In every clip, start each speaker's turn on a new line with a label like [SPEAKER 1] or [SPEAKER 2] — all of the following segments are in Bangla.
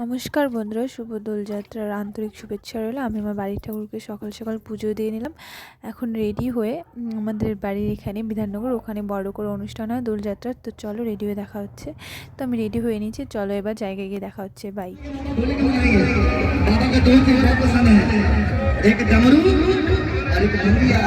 [SPEAKER 1] নমস্কার বন্ধুরা শুভ দোলযাত্রার আন্তরিক শুভেচ্ছা রইল আমি আমার বাড়ির ঠাকুরকে সকাল সকাল পুজো দিয়ে নিলাম এখন রেডি হয়ে উম, আমাদের বাড়ির এখানে বিধাননগর ওখানে বড় করে অনুষ্ঠান হয় দোলযাত্রার তো চলো রেডি হয়ে দেখা হচ্ছে তো আমি রেডি হয়ে নিয়েছি চলো এবার জায়গায় গিয়ে দেখা হচ্ছে বাই
[SPEAKER 2] ढोलक बजाइए बाबा का दो चीज बहुत पसंद है एक डमरू और एक डंडिया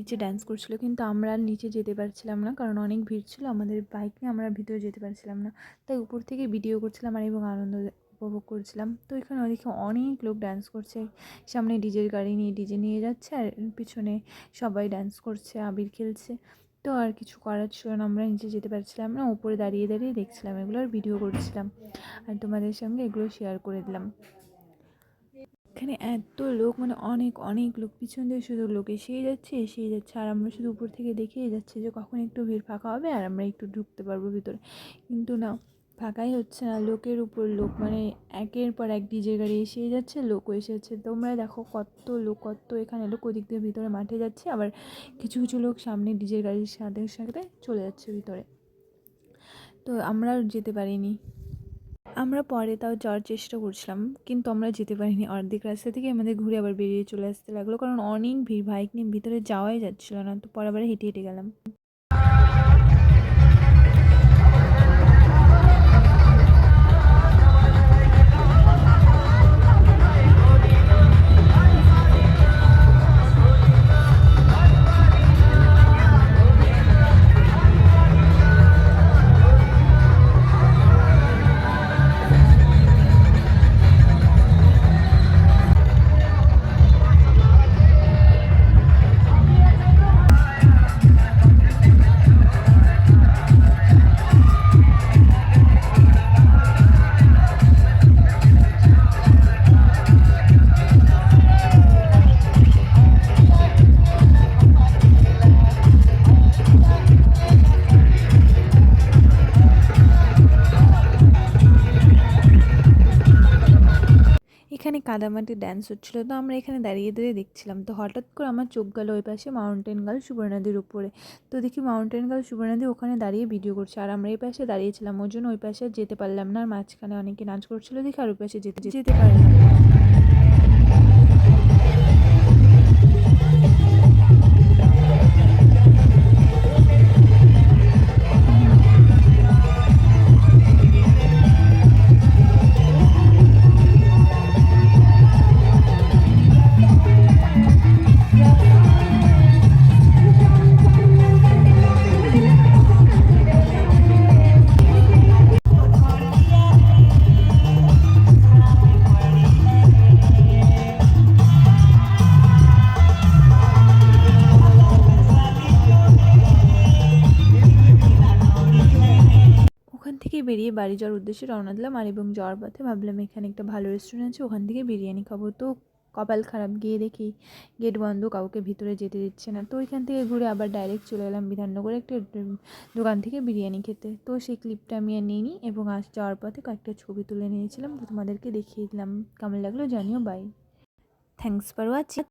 [SPEAKER 1] নিচে ড্যান্স করছিল, কিন্তু আমরা নিচে যেতে পারছিলাম না, কারণ অনেক ভিড় ছিল, আমাদের বাইক নিয়ে আমরা ভিতরে যেতে পারছিলাম না। তাই উপর থেকে ভিডিও করছিলাম আর এবং আনন্দ উপভোগ করছিলাম। তো এখানে ওদিকে অনেক লোক ড্যান্স করছে, সামনে ডিজের গাড়ি নিয়ে ডিজে নিয়ে যাচ্ছে আর পিছনে সবাই ড্যান্স করছে, আবির খেলছে। তো আর কিছু করার ছিল না, আমরা নিচে যেতে পারছিলাম না, উপরে দাঁড়িয়ে দাঁড়িয়ে দেখছিলাম এগুলো আর ভিডিও করছিলাম। আর তোমাদের সঙ্গে এগুলো শেয়ার করে দিলাম। এখানে এত লোক মানে অনেক অনেক লোক। পিছন দিয়ে শুধু লোক এসেই যাচ্ছে এসেই যাচ্ছে। আর আমরা শুধু উপর থেকে দেখেই যাচ্ছি যে কখন একটু ভিড় ফাঁকা হবে আর আমরা একটু ঢুকতে পারব ভিতরে। কিন্তু না, ফাঁকাই হচ্ছে না। লোকের উপর লোক মানে একের পর এক ডিজে গাড়ি এসেই যাচ্ছে, লোকও এসেছে তোমরা দেখো কত লোক, কত এখানে লোক, ওদিক দিয়ে ভিতরে মাঠে যাচ্ছে, আবার কিছু কিছু লোক সামনে ডিজের গাড়ির সাথে সাথে চলে যাচ্ছে ভিতরে। তো আমরা যেতে পারিনি। আমরা পরে তাও যাওয়ার চেষ্টা করছিলাম, কিন্তু আমরা যেতে পারিনি। অর্ধেক রাস্তা থেকে আমাদের ঘুরে আবার বেরিয়ে চলে আসতে লাগল, কারণ অনেক ভিড় বাইক নিয়ে ভিতরে যাওয়াই যাচ্ছিল না, তো পরে আবার হেঁটে হেঁটে গেলাম। কাদামাটি ড্যান্স হচ্ছিল, তো আমরা এখানে দাঁড়িয়ে দাঁড়িয়ে দেখছিলাম। তো হঠাৎ করে আমার চোখ গেল ওই পাশে মাউন্টেন গার্ল সুবর্ণাদির উপরে। তো দেখি মাউন্টেন গার্ল সুবর্ণাদি ওখানে দাঁড়িয়ে ভিডিও করছে। আর আমরা এই পাশে দাঁড়িয়েছিলাম ওই জন্য ওই পাশে যেতে পারলাম না। আর মাঝখানে অনেকে নাচ করছিল দেখি আর ওই পাশে যেতে যেতে পারলাম বেরিয়ে বাড়ি যাওয়ার উদ্দেশ্যে রওনা দিলাম। আর এবং যাওয়ার পথে ভাবলাম, এখানে একটা ভালো রেস্টুরেন্ট আছে, ওখান থেকে বিরিয়ানি খাব। তো কপাল খারাপ, গিয়ে দেখি গেট বন্ধ, কাউকে ভিতরে যেতে দিচ্ছে না। তো ওইখান থেকে ঘুরে আবার ডাইরেক্ট চলে গেলাম বিধাননগরে একটা দোকান থেকে বিরিয়ানি খেতে। তো সেই ক্লিপটা আমি আর নিইনি এবং আস যাওয়ার পথে কয়েকটা ছবি তুলে নিয়েছিলাম। তো তোমাদেরকে দেখিয়ে দিলাম। কেমন লাগল জানিও বাই থ্যাংকস ফর ওয়াচিং